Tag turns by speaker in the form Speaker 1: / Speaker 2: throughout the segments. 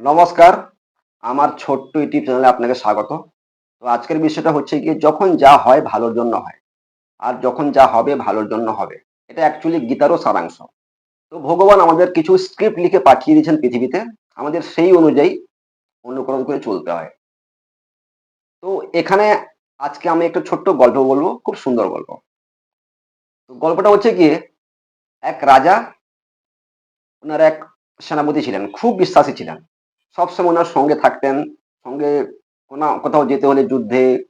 Speaker 1: নমস্কার, আমার ছোট্ট ইউটিউব চ্যানেলে আপনাকে স্বাগত। তো আজকের বিষয়টা হচ্ছে কি যখন যা হয় ভালোর জন্য হয়, আর যখন যা হবে ভালোর জন্য হবে, এটা অ্যাকচুয়ালি গীতারও সারাংশ। তো ভগবান আমাদের কিছু স্ক্রিপ্ট লিখে পাঠিয়ে দিয়েছেন পৃথিবীতে, আমাদের সেই অনুযায়ী অনুকরণ করে চলতে হয়। তো এখানে আজকে আমি একটা ছোট্ট গল্প বলব, খুব সুন্দর গল্প। তো গল্পটা হচ্ছে কি এক রাজা, ওনার এক সেনাপতি ছিলেন, খুব বিশ্বাসী ছিলেন। সবসময় ওনার সঙ্গে থাকতেন, সঙ্গে কোনো, কোথাও যেতে হলে যুদ্ধে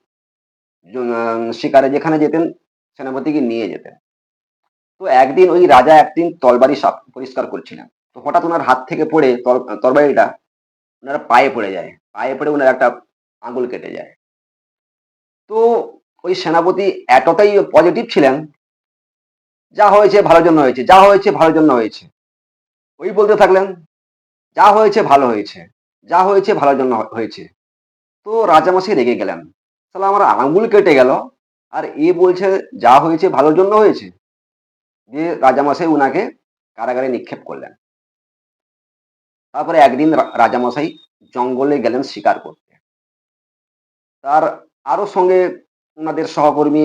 Speaker 1: শিকারে যেখানে যেতেন, সেনাপতিকে নিয়ে যেতেন। তো একদিন ওই রাজা একদিন তলবারি সাপ পরিষ্কার করছিলেন। তো হঠাৎ ওনার হাত থেকে পড়ে তল- তরবারিটা ওনার পায়ে পড়ে যায়। পায়ে পড়ে ওনার একটা আঙুল কেটে যায়। তো ওই সেনাপতি এতটাই পজিটিভ ছিলেন, যা হয়েছে ভালোর জন্য হয়েছে, যা হয়েছে ভালোর জন্য হয়েছে। ওই বলতে থাকলেন যা হয়েছে ভালো হয়েছে, যা হয়েছে ভালোর জন্য হয়েছে। তো রাজামশাই রেগে গেলেন। তাহলে আমার আঙুল কেটে গেল, আর এ বলছে যা হয়েছে ভালোর জন্য হয়েছে। দিয়ে রাজামশাই উনাকে কারাগারে নিক্ষেপ করলেন। তারপরে একদিন রাজামশাই জঙ্গলে গেলেন শিকার করতে। তার আরও সঙ্গে ওনাদের সহকর্মী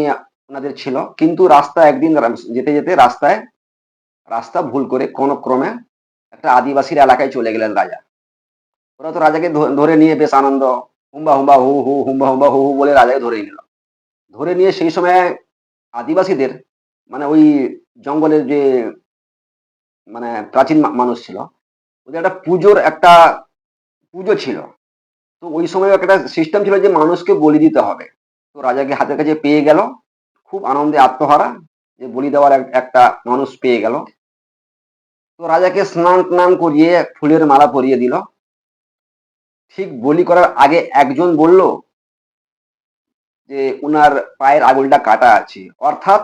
Speaker 1: ওনাদের ছিল, কিন্তু রাস্তা একদিন যেতে যেতে রাস্তায়, রাস্তা ভুল করে কোন ক্রমে একটা আদিবাসীর এলাকায় চলে গেলেন রাজা। ওরা তো রাজাকে ধরে নিয়ে বেশ আনন্দ, হুম্বা হুম্বা হু হু, হুম্বা হুম্বা হু হু বলে রাজাকে ধরে নিল। ধরে নিয়ে সেই সময় আদিবাসীদের মানে ওই জঙ্গলের যে মানে প্রাচীন মানুষ ছিল, ওদের একটা পুজোর একটা পুজো ছিল। তো ওই সময় একটা সিস্টেম ছিল যে মানুষকে বলি দিতে হবে। তো রাজাকে হাতের কাছে পেয়ে গেল, খুব আনন্দে আত্মহারা, যে বলি দেওয়ার একটা মানুষ পেয়ে গেল। তো রাজাকে স্নান টান করিয়ে ফুলের মালা পরিয়ে দিল। ঠিক বলি করার আগে একজন বলল যে উনার পায়ের আঙুলটা কাটা আছে। অর্থাৎ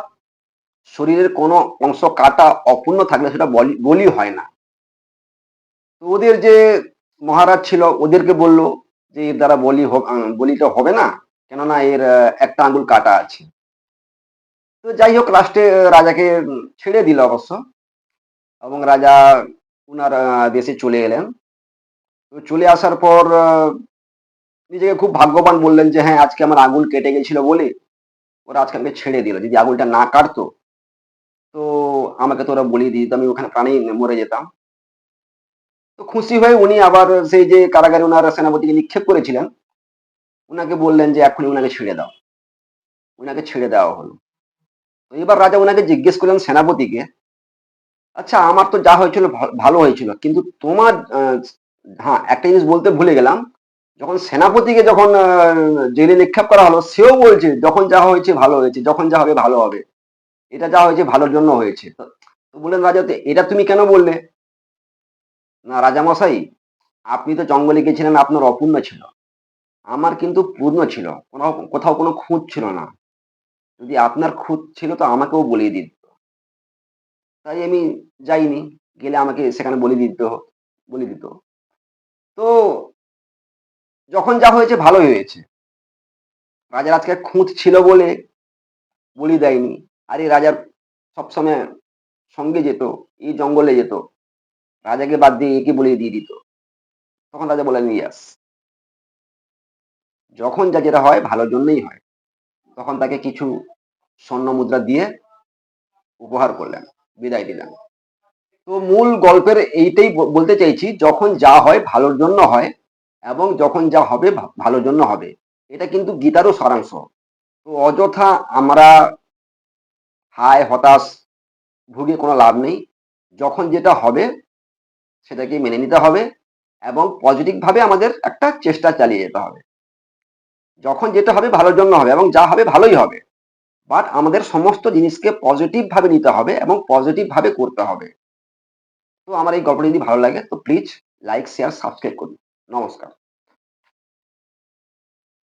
Speaker 1: শরীরের কোনো অংশ কাটা অপূর্ণ থাকলে সেটা বলি হয় না। তো ওদের যে মহারাজ ছিল, ওদেরকে বলল যে এর দ্বারা বলি বলিটা হবে না। কেননা এর একটা আঙুল কাটা আছে। তো যাই হোক লাস্টে রাজাকে ছেড়ে দিল অবশ্য। এবং রাজা উনার দেশে চলে এলেন। তো চলে আসার পর নিজেকে খুব ভাগ্যবান বললেন যে হ্যাঁ আজকে আমার আঙুল কেটে গেছিল বলে ওরা আজকে আমাকে ছেড়ে দিল। যদি আঙুলটা না কাটতো, তো আমাকে তো ওরা বলিয়ে দিত, আমি ওখানে প্রাণেই মরে যেতাম। তো খুশি হয়ে উনি আবার সেই যে কারাগারে ওনার সেনাপতিকে নিক্ষেপ করেছিলেন, উনাকে বললেন যে এখনই উনাকে ছেড়ে দাও। উনাকে ছেড়ে দেওয়া হলো। তো এবার রাজা ওনাকে জিজ্ঞেস করলেন সেনাপতিকে আচ্ছা আমার তো যা হয়েছিল ভালো হয়েছিল। কিন্তু তোমার হ্যাঁ একটা জিনিস বলতে ভুলে গেলাম। যখন সেনাপতিকে যখন জেলে নিক্ষেপ করা হলো, সেও বলছে, যখন যা হয়েছে ভালো হয়েছে, যখন যা হবে ভালো হবে। এটা যা হয়েছে ভালোর জন্য হয়েছে। তো বললেন, রাজা, "তো এটা তুমি কেন বললে? না, রাজামশাই, আপনি তো জঙ্গলে গেছিলেন, আপনার অপূর্ণ ছিল। আমার কিন্তু পূর্ণ ছিল। কোনো কোথাও কোনো খুঁত ছিল না। যদি আপনার খুঁত ছিল, তো আমাকেও বলিয়ে দিত। তাই আমি যাইনি, গেলে আমাকে সেখানে বলে দিত বলে দিত। তো যখন যা হয়েছে ভালোই হয়েছে। রাজার আজকে খুঁত ছিল বলে বলি দেয়নি। আর এই রাজার সবসময় সঙ্গে যেত, এই জঙ্গলে যেত। রাজাকে বাদ দিয়ে একে বলে দিয়ে দিত। তখন রাজা বলেন, ইয়াস। যখন যা যেটা হয় ভালোর জন্যই হয়। তখন তাকে কিছু স্বর্ণ মুদ্রা দিয়ে উপহার করলেন। বিদায় দিলাম তো মূল গল্পের এইটাই বলতে চাইছি, যখন যা হয় ভালোর জন্য হয় এবং যখন যা হবে ভালোর জন্য হবে। এটা কিন্তু গীতারও সারাংশ। তো অযথা আমরা হায়, হতাশ, ভুগে কোনো লাভ নেই। যখন যেটা হবে সেটাকে মেনে নিতে হবে এবং পজিটিভভাবে আমাদের একটা চেষ্টা চালিয়ে যেতে হবে। যখন যেটা হবে ভালোর জন্য হবে এবং যা হবে ভালোই হবে। বাট আমাদের সমস্ত জিনিসকে পজিটিভ ভাবে নিতে হবে এবং পজিটিভ ভাবে করতে হবে। তো আমার এই গল্পটা যদি ভালো লাগে, তো প্লিজ লাইক শেয়ার সাবস্ক্রাইব করুন। নমস্কার।